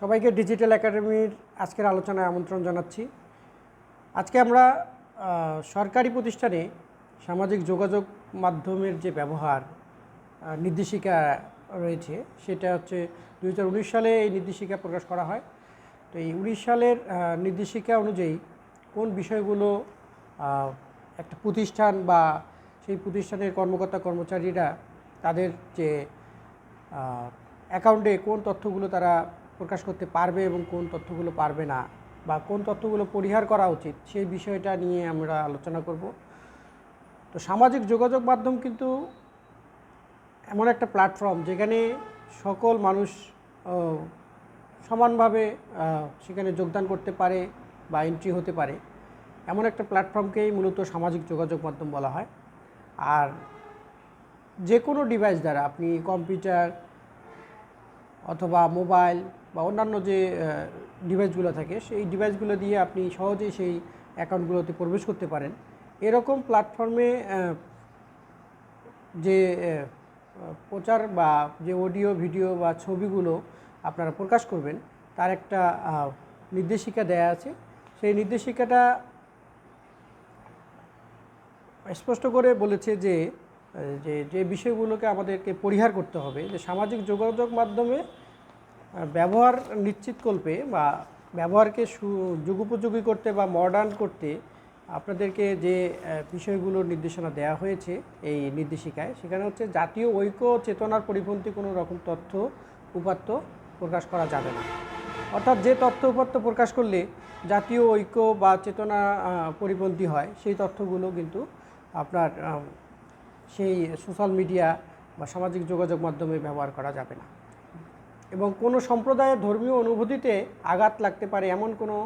সবাইকে ডিজিটাল একাডেমির আজকের আলোচনায় আমন্ত্রণ জানাচ্ছি। আজকে আমরা সরকারি প্রতিষ্ঠানে সামাজিক যোগাযোগ মাধ্যমের যে ব্যবহার নির্দেশিকা রয়েছে, সেটা হচ্ছে দু হাজার উনিশ সালে এই নির্দেশিকা প্রকাশ করা হয়। তো এই উনিশ সালের নির্দেশিকা অনুযায়ী কোন বিষয়গুলো একটা প্রতিষ্ঠান বা সেই প্রতিষ্ঠানের কর্মকর্তা কর্মচারীরা তাদের যে অ্যাকাউন্টে কোন তথ্যগুলো তারা প্রকাশ করতে পারবে এবং কোন তথ্যগুলো পারবে না বা কোন তথ্যগুলো পরিহার করা উচিত, সেই বিষয়টা নিয়ে আমরা আলোচনা করব। তো সামাজিক যোগাযোগ মাধ্যম কিন্তু এমন একটা প্ল্যাটফর্ম যেখানে সকল মানুষ সমানভাবে সেখানে যোগদান করতে পারে বা এন্ট্রি হতে পারে। এমন একটা প্ল্যাটফর্মকেই মূলত সামাজিক যোগাযোগ মাধ্যম বলা হয়। আর যে কোনো ডিভাইস দ্বারা আপনি কম্পিউটার অথবা মোবাইল বা অন্যান্য যে ডিভাইসগুলো থাকে, সেই ডিভাইসগুলো দিয়ে আপনি সহজেই সেই অ্যাকাউন্টগুলোতে প্রবেশ করতে পারেন। এরকম প্ল্যাটফর্মে যে প্রচার বা যে অডিও, ভিডিও বা ছবিগুলো আপনারা প্রকাশ করবেন, তার একটা নির্দেশিকা দেয়া আছে। সেই নির্দেশিকাটা স্পষ্ট করে বলেছে যে যে যে বিষয়গুলোকে আমাদেরকে পরিহার করতে হবে, যে সামাজিক যোগাযোগ মাধ্যমে ব্যবহার নিশ্চিতকল্পে বা ব্যবহারকে যুগোপযোগী করতে বা মডার্ন করতে আপনাদেরকে যে বিষয়গুলোর নির্দেশনা দেওয়া হয়েছে এই নির্দেশিকায়, সেখানে হচ্ছে জাতীয় ঐক্য চেতনার পরিপন্থী কোনো রকম তথ্য উপাত্ত প্রকাশ করা যাবে না। অর্থাৎ যে তথ্য উপাত্ত প্রকাশ করলে জাতীয় ঐক্য বা চেতনা পরিপন্থী হয়, সেই তথ্যগুলো কিন্তু আপনার সেই সোশ্যাল মিডিয়া বা সামাজিক যোগাযোগ মাধ্যমে ব্যবহার করা যাবে না। এবং কোনো সম্প্রদায়ের ধর্মীয় অনুভূতিতে আঘাত লাগতে পারে এমন কোনো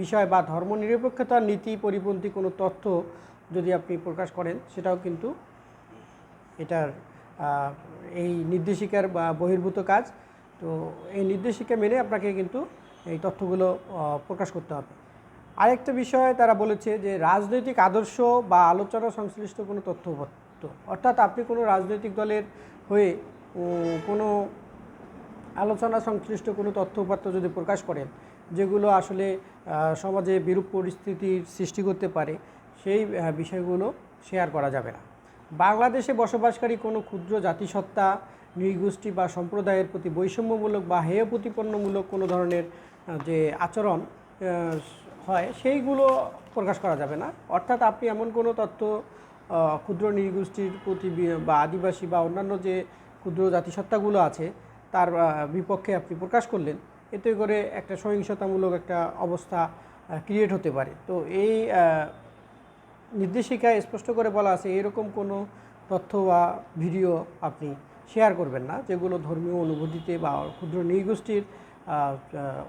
বিষয় বা ধর্মনিরপেক্ষতার নীতি, পরিপন্থী কোনো তথ্য যদি আপনি প্রকাশ করেন, সেটাও কিন্তু এটার এই নির্দেশিকার বা বহির্ভূত কাজ। তো এই নির্দেশিকা মেনে আপনাকে কিন্তু এই তথ্যগুলো প্রকাশ করতে হবে। আরেকটা বিষয় তারা বলেছে যে রাজনৈতিক আদর্শ বা আলোচনা সংশ্লিষ্ট কোনো তথ্যপত্র অর্থাৎ আপনি কোনো রাজনৈতিক দলের হয়ে কোনো আলোচনা সংশ্লিষ্ট কোনো তথ্য উপাত্ত যদি প্রকাশ করেন, যেগুলো আসলে সমাজে বিরূপ পরিস্থিতির সৃষ্টি করতে পারে, সেই বিষয়গুলো শেয়ার করা যাবে না। বাংলাদেশে বসবাসকারী কোনো ক্ষুদ্র জাতিসত্তা, নৃগোষ্ঠী বা সম্প্রদায়ের প্রতি বৈষম্যমূলক বা হেয় প্রতিপন্নমূলক কোনো ধরনের যে আচরণ হয়, সেইগুলো প্রকাশ করা যাবে না। অর্থাৎ আপনি এমন কোনো তথ্য ক্ষুদ্র নৃগোষ্ঠীর প্রতি বা আদিবাসী বা অন্যান্য যে ক্ষুদ্র জাতিসত্তাগুলো আছে, তার বিপক্ষে আপনি প্রকাশ করলেন, এতে করে একটা সহিংসতামূলক একটা অবস্থা ক্রিয়েট হতে পারে। তো এই নির্দেশিকায় স্পষ্ট করে বলা আছে, এরকম কোনো তথ্য বা ভিডিও আপনি শেয়ার করবেন না, যেগুলো ধর্মীয় অনুভূতিতে বা ক্ষুদ্র নৃগোষ্ঠীর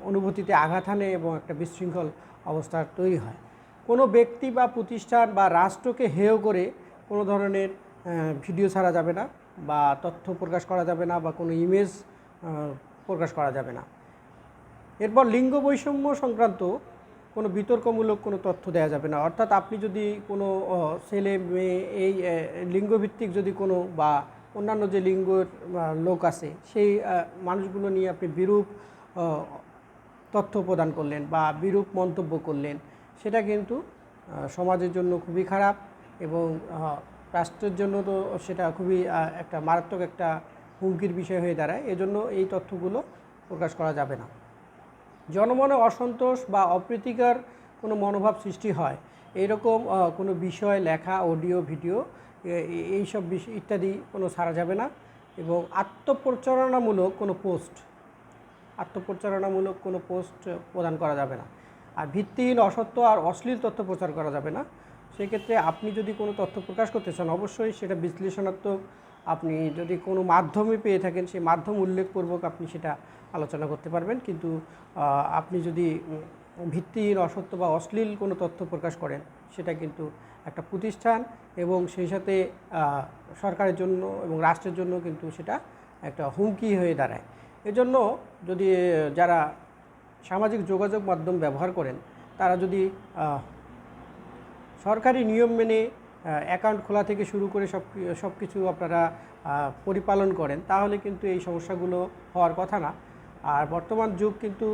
অনুভূতিতে আঘাত হানে এবং একটা বিশৃঙ্খল অবস্থা তৈরি হয়। কোনো ব্যক্তি বা প্রতিষ্ঠান বা রাষ্ট্রকে হেয় করে কোনো ধরনের ভিডিও ছাড়া যাবে না বা তথ্য প্রকাশ করা যাবে না বা কোনো ইমেজ প্রকাশ করা যাবে না। এরপর লিঙ্গ বৈষম্য সংক্রান্ত কোনো বিতর্কমূলক কোনো তথ্য দেওয়া যাবে না। অর্থাৎ আপনি যদি কোনো ছেলে, মেয়ে, এই লিঙ্গভিত্তিক যদি কোনো বা অন্যান্য যে লিঙ্গের লোক আছে, সেই মানুষগুলো নিয়ে আপনি বিরূপ তথ্য প্রদান করলেন বা বিরূপ মন্তব্য করলেন, সেটা কিন্তু সমাজের জন্য খুবই খারাপ এবং রাষ্ট্রের জন্য তো সেটা খুবই একটা মারাত্মক একটা হুমকির বিষয় হয়ে দাঁড়ায়। এজন্য এই তথ্যগুলো প্রকাশ করা যাবে না। জনমনে অসন্তোষ বা অপ্রীতিকর কোনো মনোভাব সৃষ্টি হয়। এরকম কোনো বিষয়, লেখা, অডিও, ভিডিও এইসব বিষয় ইত্যাদি কোনো সারা যাবে না এবং আত্মপ্রচারণামূলক কোনো পোস্ট আত্মপ্রচারণামূলক কোনো পোস্ট প্রদান করা যাবে না। আর ভিত্তিহীন, অসত্য আর অশ্লীল তথ্য প্রচার করা যাবে না। সেক্ষেত্রে আপনি যদি কোনো তথ্য প্রকাশ করতে চান, অবশ্যই সেটা বিশ্লেষণাত্মক। আপনি যদি কোনো মাধ্যমে পেয়ে থাকেন, সেই মাধ্যম উল্লেখপূর্বক আপনি সেটা আলোচনা করতে পারবেন। কিন্তু আপনি যদি ভিত্তিহীন, অসত্য বা অশ্লীল কোনো তথ্য প্রকাশ করেন, সেটা কিন্তু একটা প্রতিষ্ঠান এবং সেই সাথে সরকারের জন্য এবং রাষ্ট্রের জন্য কিন্তু সেটা একটা হুমকি হয়ে দাঁড়ায়। এজন্য যদি যারা সামাজিক যোগাযোগ মাধ্যম ব্যবহার করেন, তারা যদি সরকারি নিয়ম মেনে অ্যাকাউন্ট খোলা থেকে শুরু করে সব সব কিছু আপনারা পরিপালন করেন, তাহলে কিন্তু এই সমস্যাগুলো হওয়ার কথা না। আর বর্তমান যুগ কিন্তু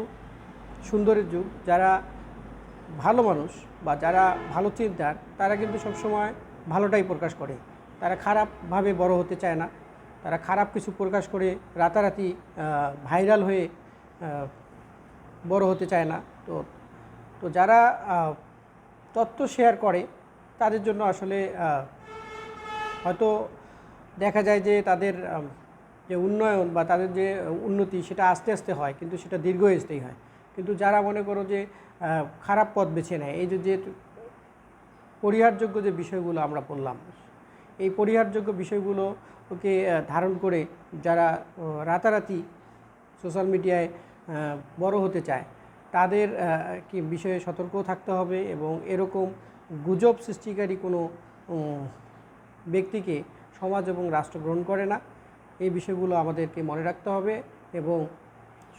সুন্দরের যুগ। যারা ভালো মানুষ বা যারা ভালো চিন্তার, তারা কিন্তু সবসময় ভালোটাই প্রকাশ করে। তারা খারাপভাবে বড় হতে চায় না। তারা খারাপ কিছু প্রকাশ করে রাতারাতি ভাইরাল হয়ে বড় হতে চায় না। তো তো যারা তথ্য শেয়ার করে, তাদের জন্য আসলে হয়তো দেখা যায় যে তাদের যে উন্নয়ন বা তাদের যে উন্নতি সেটা আস্তে আস্তে হয়, কিন্তু সেটা দীর্ঘস্থায়ী হয়। কিন্তু যারা মনে করো যে খারাপ পথ বেছে নেয়, এই যে যে পরিহারযোগ্য যে বিষয়গুলো আমরা বললাম, এই পরিহারযোগ্য বিষয়গুলো ওকে ধারণ করে যারা রাতারাতি সোশ্যাল মিডিয়ায় বড় হতে চায়, তাদের কি বিষয়ে সতর্ক থাকতে হবে এবং এরকম গুজব সৃষ্টিকারী কোনো ব্যক্তিকে সমাজ এবং রাষ্ট্র গ্রহণ করে না। এই বিষয়গুলো আমাদেরকে মনে রাখতে হবে এবং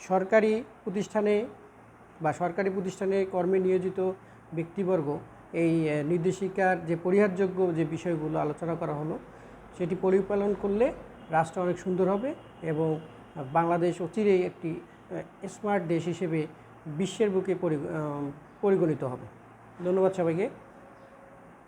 সরকারি প্রতিষ্ঠানে বা সরকারি প্রতিষ্ঠানে কর্মে নিয়োজিত ব্যক্তিবর্গ এই নির্দেশিকার যে পরিহারযোগ্য যে বিষয়গুলো আলোচনা করা হলো সেটি পরিপালন করলে রাষ্ট্র অনেক সুন্দর হবে এবং বাংলাদেশ অচিরেই একটি স্মার্ট দেশ হিসেবে বিশ্বের বুকে পরিগণিত হবে। ধন্যবাদ সবাইকে।